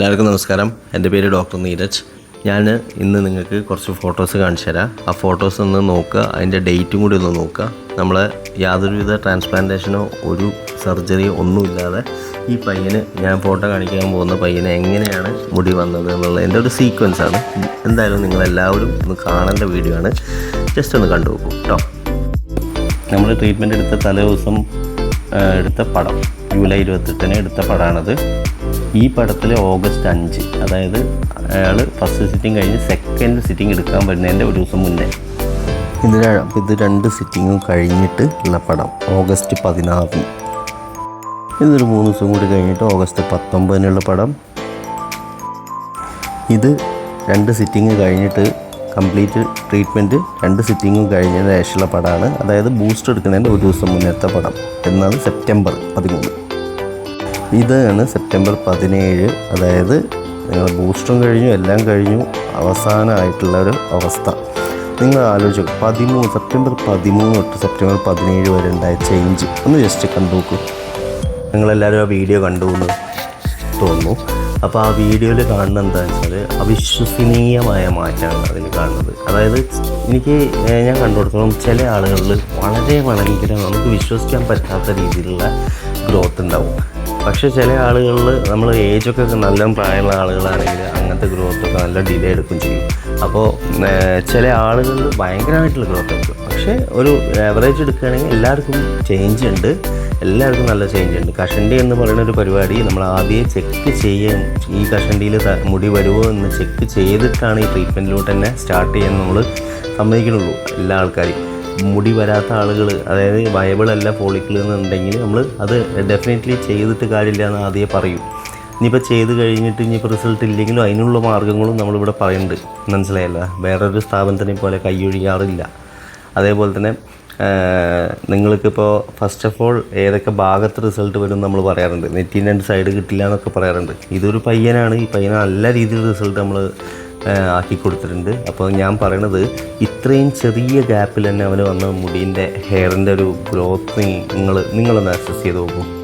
എല്ലാവർക്കും നമസ്കാരം. എന്റെ പേര് ഡോക്ടർ നീരജ്. ഞാൻ ഇന്ന് നിങ്ങൾക്ക് കുറച്ച് ഫോട്ടോസ് കാണിച്ചു തരാം. ആ ഫോട്ടോസ് ഒന്ന് നോക്കുക. അതിന്റെ ഡേറ്റും കൂടി ഒന്ന് നോക്കുക. നമ്മൾ യാതൊരുവിധ ട്രാൻസ്പ്ലാന്റേഷനോ ഒരു സർജറിയോ ഒന്നുമില്ലാതെ ഈ പയ്യന് ഞാൻ ഫോട്ടോ കാണിക്കാൻ പോകുന്ന പയ്യന് എങ്ങനെയാണ് മുടി വന്നത് എന്നുള്ളതിന്റെ ഒരു സീക്വൻസ് ആണ്. എന്തായാലും നിങ്ങളെല്ലാവരും ഒന്ന് കാണേണ്ട വീഡിയോ ആണ്. ജസ്റ്റ് ഒന്ന് കണ്ടു നോക്കൂ കേട്ടോ നമ്മൾ ട്രീറ്റ്മെന്റ് എടുത്ത തലേ ദിവസം എടുത്ത പടം ജൂലൈ ഇരുപത്തെട്ടിന് എടുത്ത പടമാണത് ഈ പടത്തിൽ ഓഗസ്റ്റ് അഞ്ച് അതായത് അയാൾ ഫസ്റ്റ് സിറ്റിംഗ് കഴിഞ്ഞ് സെക്കൻഡ് സിറ്റിംഗ് എടുക്കാൻ വരുന്നതിന്റെ ഒരു ദിവസം മുന്നേ. ഇത് ഇത് രണ്ട് സിറ്റിങ്ങും കഴിഞ്ഞിട്ട് ഉള്ള പടം ഓഗസ്റ്റ് പതിനാറിന് ഇതൊരു മൂന്ന് ദിവസം കൂടി കഴിഞ്ഞിട്ട് ഓഗസ്റ്റ് പത്തൊമ്പതിനുള്ള പടം. ഇത് രണ്ട് സിറ്റിംഗ് കഴിഞ്ഞിട്ട് കംപ്ലീറ്റ് ട്രീറ്റ്മെന്റ് രണ്ട് സിറ്റിങ്ങും കഴിഞ്ഞതിന് ശേഷമുള്ള പടമാണ്. അതായത് ബൂസ്റ്റർ എടുക്കുന്നതിന്റെ ഒരു ദിവസം മുന്നേത്തെ പടം എന്നാണ് സെപ്റ്റംബർ പതിമൂന്ന്. ഇതാണ് സെപ്റ്റംബർ പതിനേഴ്. അതായത് നിങ്ങൾ ബൂസ്റ്ററും കഴിഞ്ഞു എല്ലാം കഴിഞ്ഞു. അവസാനമായിട്ടുള്ള ഒരു അവസ്ഥ. നിങ്ങൾ ആലോചിച്ചു പതിമൂന്ന് സെപ്റ്റംബർ പതിമൂന്ന് തൊട്ട് സെപ്റ്റംബർ പതിനേഴ് വരെ ഉണ്ടായ ചേഞ്ച് ഒന്ന് ജസ്റ്റ് കണ്ടു നോക്കൂ. നിങ്ങളെല്ലാവരും ആ വീഡിയോ കണ്ടു എന്ന് തോന്നുന്നു. അപ്പോൾ ആ വീഡിയോയിൽ കാണുന്ന എന്താണെന്ന് വെച്ചാൽ അവിശ്വസനീയമായ മാറ്റമാണ് അതിൽ കാണുന്നത്. അതായത് എനിക്ക് ഞാൻ കണ്ടുകൊടുത്തോളം ചില ആളുകളിൽ വളരെ വളരെ നമുക്ക് വിശ്വസിക്കാൻ പറ്റാത്ത രീതിയിലുള്ള ഗ്രോത്ത് ഉണ്ടാവും. പക്ഷേ ചില ആളുകളിൽ നമ്മൾ ഏജൊക്കെ നല്ല പ്രായമുള്ള ആളുകളാണെങ്കിൽ അങ്ങനത്തെ ഗ്രോത്തൊക്കെ നല്ല ഡിലേ എടുക്കും ചെയ്യും. അപ്പോൾ ചില ആളുകളിൽ ഭയങ്കരമായിട്ടുള്ള ഗ്രോത്ത് എടുക്കും. പക്ഷേ ഒരു ആവറേജ് എടുക്കുകയാണെങ്കിൽ എല്ലാവർക്കും ചേഞ്ച് ഉണ്ട്. എല്ലാവർക്കും നല്ല ചേഞ്ച് ഉണ്ട്. കഷണ്ടി എന്ന് പറയുന്ന ഒരു പരിപാടി നമ്മൾ ആദ്യം ചെക്ക് ചെയ്യാൻ ഈ കഷണ്ടിയിൽ മുടി വരുമോ എന്ന് ചെക്ക് ചെയ്തിട്ടാണ് ഈ ട്രീറ്റ്മെന്റിലോട്ട് തന്നെ സ്റ്റാർട്ട് ചെയ്യാൻ നമ്മൾ സമ്മതിക്കുന്നുള്ളൂ. എല്ലാ ആൾക്കാരും. മുടി വരാത്ത ആളുകൾ അതായത് വയബിൾ അല്ല ഫോളിക്കിൾ എന്നുണ്ടെങ്കിൽ നമ്മൾ അത് ഡെഫിനറ്റ്ലി ചെയ്തിട്ട് കാര്യമില്ല എന്ന് ആദ്യം പറയും. ഇനിയിപ്പോൾ ചെയ്ത് കഴിഞ്ഞിട്ട് ഇനിയിപ്പോൾ റിസൾട്ട് ഇല്ലെങ്കിലും അതിനുള്ള മാർഗങ്ങളും നമ്മളിവിടെ പറയുന്നുണ്ട്. മനസ്സിലായല്ല? വേറൊരു സ്ഥാപനത്തിനെ പോലെ കൈയൊഴിയാറില്ല അതേപോലെ തന്നെ നിങ്ങൾക്കിപ്പോൾ ഫസ്റ്റ് ഓഫ് ഓൾ ഏതൊക്കെ ഭാഗത്ത് റിസൾട്ട് വരും നമ്മൾ പറയാറുണ്ട്. നെറ്റിന്റെ രണ്ട് സൈഡ് കിട്ടില്ല എന്നൊക്കെ പറയാറുണ്ട്. ഇതൊരു പയ്യനാണ്. ഈ പയ്യൻ നല്ല രീതിയിൽ റിസൾട്ട് നമ്മൾ ആക്കി കൊടുത്തിട്ടുണ്ട്. അപ്പോൾ ഞാൻ പറയണത് ഇത്രയും ചെറിയ ഗ്യാപ്പിൽ തന്നെ അവന് വന്ന മുടീന്റെ ഹെയറിന്റെ ഒരു ഗ്രോത്ത് നിങ്ങൾ നിങ്ങളൊന്ന് അസസ് ചെയ്ത് നോക്കൂ.